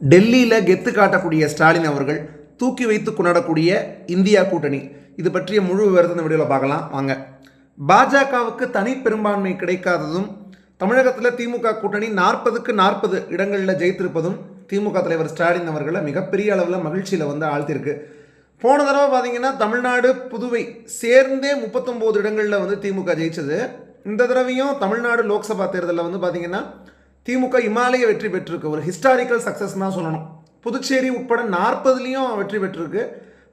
டெல்லியில் கெத்து காட்டக்கூடிய ஸ்டாலின் அவர்கள் தூக்கி வைத்து கொண்டாடக்கூடிய இந்தியா கூட்டணி. இது பற்றிய முழு விவரத்தை இந்த வீடியோவில் பார்க்கலாம். வாங்க. பாஜகவுக்கு தனி பெரும்பான்மை கிடைக்காததும் தமிழகத்தில் திமுக கூட்டணி நாற்பதுக்கு நாற்பது இடங்களில் ஜெயித்திருப்பதும் திமுக தலைவர் ஸ்டாலின் அவர்களை மிகப்பெரிய அளவில் மகிழ்ச்சியில் வந்து ஆழ்த்திருக்கு போன தடவை பார்த்தீங்கன்னா தமிழ்நாடு புதுவை சேர்ந்தே முப்பத்தொம்போது இடங்களில் வந்து திமுக ஜெயிச்சது. இந்த தடவையும் தமிழ்நாடு லோக்சபா தேர்தலில் வந்து பார்த்திங்கன்னா திமுக இமாலய வெற்றி பெற்றிருக்கு. ஒரு ஹிஸ்டாரிக்கல் சக்ஸஸ் தான் சொல்லணும். புதுச்சேரி உட்பட நாற்பதுலேயும் வெற்றி பெற்றிருக்கு.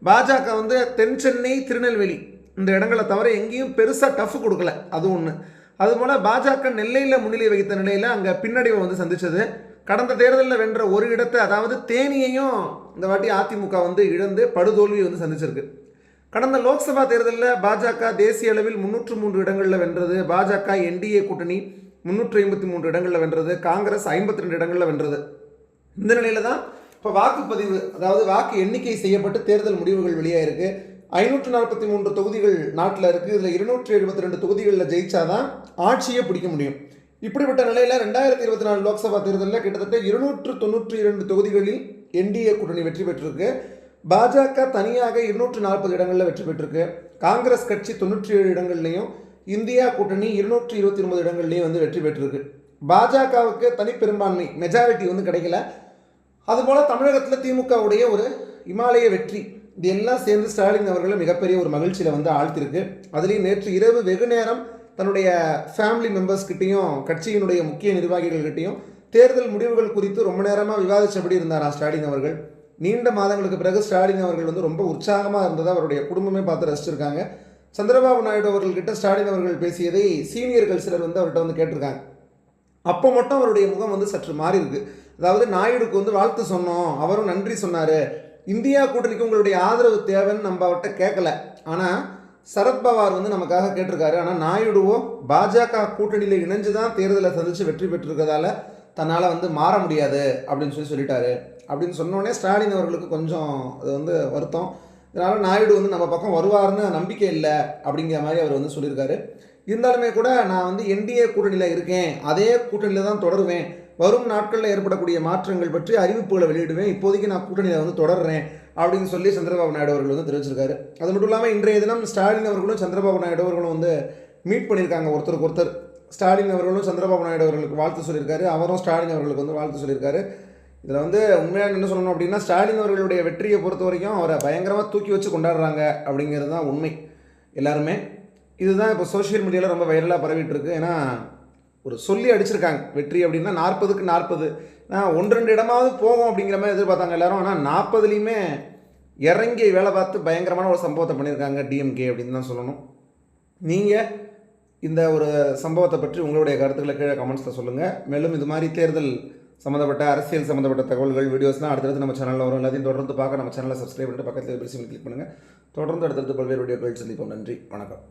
பாஜக வந்து தென் சென்னை திருநெல்வேலி இந்த இடங்களை தவிர எங்கேயும் பெருசாக டஃப் கொடுக்கல. அது ஒன்று அதுபோல் பாஜக நெல்லையில் முன்னிலை வகித்த நிலையில் அங்கே பின்னடைவை வந்து சந்தித்தது கடந்த தேர்தலில் வென்ற ஒரு இடத்தை அதாவது தேனியையும் இந்த வாட்டி அதிமுக வந்து இழந்து படுதோல்வி வந்து சந்திச்சிருக்கு. கடந்த லோக்சபா தேர்தலில் பாஜக தேசிய அளவில் முன்னூற்று மூன்று இடங்களில் வென்றது பாஜக என்டிஏ கூட்டணி. முன்னூற்றி ஐம்பத்தி மூன்று இடங்களில் வென்றது காங்கிரஸ் ஐம்பத்தி ரெண்டு இடங்களில் வென்றது. இந்த நிலையில தான் இப்போ வாக்குப்பதிவு அதாவது வாக்கு எண்ணிக்கை செய்யப்பட்டு தேர்தல் முடிவுகள் வெளியாயிருக்கு. ஐநூற்று நாற்பத்தி மூன்று தொகுதிகள் நாட்டில் இருக்குது இதில் இருநூற்றி எழுபத்தி ரெண்டு தொகுதிகளில் ஜெயிச்சாதான் ஆட்சியை பிடிக்க முடியும். இப்படிப்பட்ட நிலையில் ரெண்டாயிரத்தி இருபத்தி நாலு லோக்சபா தேர்தலில் கிட்டத்தட்ட இருநூற்று தொண்ணூற்றி இரண்டு தொகுதிகளில் என்டிஏ கூட்டணி வெற்றி பெற்றிருக்கு. பாஜக தனியாக இருநூற்று நாற்பது இடங்களில் வெற்றி பெற்றிருக்கு. காங்கிரஸ் கட்சி தொண்ணூற்றி ஏழு இடங்கள்லையும் இந்தியா கூட்டணி இருநூற்றி இருபத்தி ஒன்பது இடங்கள்லேயும் வந்து வெற்றி பெற்றிருக்கு. பாஜகவுக்கு தனி பெரும்பான்மை மெஜாரிட்டி வந்து கிடைக்கல. அதுபோல் தமிழகத்தில் திமுகவுடைய ஒரு இமாலய வெற்றி இது எல்லாம் சேர்ந்து ஸ்டாலின் அவர்களை மிகப்பெரிய ஒரு மகிழ்ச்சியில் வந்து ஆழ்த்திருக்கு. அதுலேயும் நேற்று இரவு வெகு நேரம் தன்னுடைய ஃபேமிலி மெம்பர்ஸ்கிட்டையும் கட்சியினுடைய முக்கிய நிர்வாகிகள்கிட்டையும் தேர்தல் முடிவுகள் குறித்து ரொம்ப நேரமாக விவாதித்தபடி இருந்தாரா ஸ்டாலின் அவர்கள். நீண்ட மாதங்களுக்கு பிறகு ஸ்டாலின் அவர்கள் வந்து ரொம்ப உற்சாகமாக இருந்ததை அவருடைய குடும்பமே பார்த்து ரசிச்சிருக்காங்க. சந்திரபாபு நாயுடு அவர்கள்கிட்ட ஸ்டாலின் அவர்கள் பேசியதை சீனியர்கள் சிலர் வந்து அவர்கிட்ட வந்து கேட்டிருக்காங்க. அப்போ மட்டும் அவருடைய முகம் வந்து சற்று மாறி இருக்கு. அதாவது நாயுடுக்கு வந்து வாழ்த்து சொன்னோம் அவரும் நன்றி சொன்னார். இந்தியா கூட்டணிக்கு உங்களுடைய ஆதரவு தேவைன்னு நம்ம அவர்கிட்ட கேட்கல ஆனால் சரத்பவார் வந்து நமக்காக கேட்டிருக்காரு. ஆனால் நாயுடுவோ பாஜக கூட்டணியில் இணைஞ்சு தான் தேர்தலை சந்தித்து வெற்றி பெற்றிருக்கிறதால தன்னால் வந்து மாற முடியாது அப்படின்னு சொல்லி சொல்லிட்டாரு. அப்படின்னு சொன்னோடனே ஸ்டாலின் அவர்களுக்கு கொஞ்சம் அது வந்து வருத்தம். இதனால் நாயுடு வந்து நம்ம பக்கம் வருவார்னு நம்பிக்கை இல்லை அப்படிங்கிற மாதிரி அவர் வந்து சொல்லியிருக்காரு. இருந்தாலுமே கூட நான் வந்து என்டிஏ கூட்டணியில் இருக்கேன். அதே கூட்டணியில் தான் தொடருவேன். வரும் நாட்களில் ஏற்படக்கூடிய மாற்றங்கள் பற்றி அறிவிப்புகளை வெளியிடுவேன். இப்போதைக்கு நான் கூட்டணியில் வந்து தொடர்றேன் அப்படின்னு சொல்லி சந்திரபாபு நாயுடு அவர்கள் வந்து தெரிவிச்சிருக்காரு. அது மட்டும் இல்லாமல் இன்றைய தினம் ஸ்டாலின் அவர்களும் சந்திரபாபு நாயுடு அவர்களும் வந்து மீட் பண்ணியிருக்காங்க ஒருத்தருக்கு ஒருத்தர். ஸ்டாலின் அவர்களும் சந்திரபாபு நாயுடு அவர்களுக்கு வாழ்த்து சொல்லியிருக்காரு. அவரும் ஸ்டாலின் அவர்களுக்கு வந்து வாழ்த்து சொல்லியிருக்காரு. இதில் வந்து உண்மையாக என்ன சொல்லணும் அப்படின்னா ஸ்டாலின் அவர்களுடைய வெற்றியை பொறுத்த வரைக்கும் அவரை பயங்கரமாக தூக்கி வச்சு கொண்டாடுறாங்க அப்படிங்கிறது தான் உண்மை. எல்லாருமே. இதுதான் இப்போ சோஷியல் மீடியாவில் ரொம்ப வைரலாக பரவிட்டு இருக்கு ஏன்னா ஒரு சொல்லி அடிச்சிருக்காங்க. வெற்றி அப்படின்னா நாற்பதுக்கு நாற்பது. நான் ஒன்று ரெண்டு இடமாவது போகும் அப்படிங்கிற மாதிரி எதிர்பார்த்தாங்க எல்லாரும். ஆனால் நாற்பதுலேயுமே இறங்கி வேலை பார்த்து பயங்கரமான ஒரு சம்பவத்தை பண்ணியிருக்காங்க டிஎம்கே அப்படின்னு தான் சொல்லணும். நீங்கள் இந்த ஒரு சம்பவத்தை பற்றி உங்களுடைய கருத்துக்களை கீழே கமெண்ட்ஸில் சொல்லுங்கள் மேலும் இது மாதிரி தேர்தல் சம்மந்தப்பட்ட அரசியல் சம்மந்தப்பட்ட தகவல்கள் வீடியோஸ்லாம் அடுத்தடுத்து நம்ம சேனலில் வரும். எல்லாத்தையும் தொடர்ந்து பார்க்க நம்ம சேனலை சப்ஸ்கிரைப் பண்ணிட்டு பக்கத்தில் பெருசு கிளிக் பண்ணுங்கள் தொடர்ந்து அடுத்தடுத்து பல்வேறு வீடியோக்கள் சந்திப்போம். நன்றி. வணக்கம்.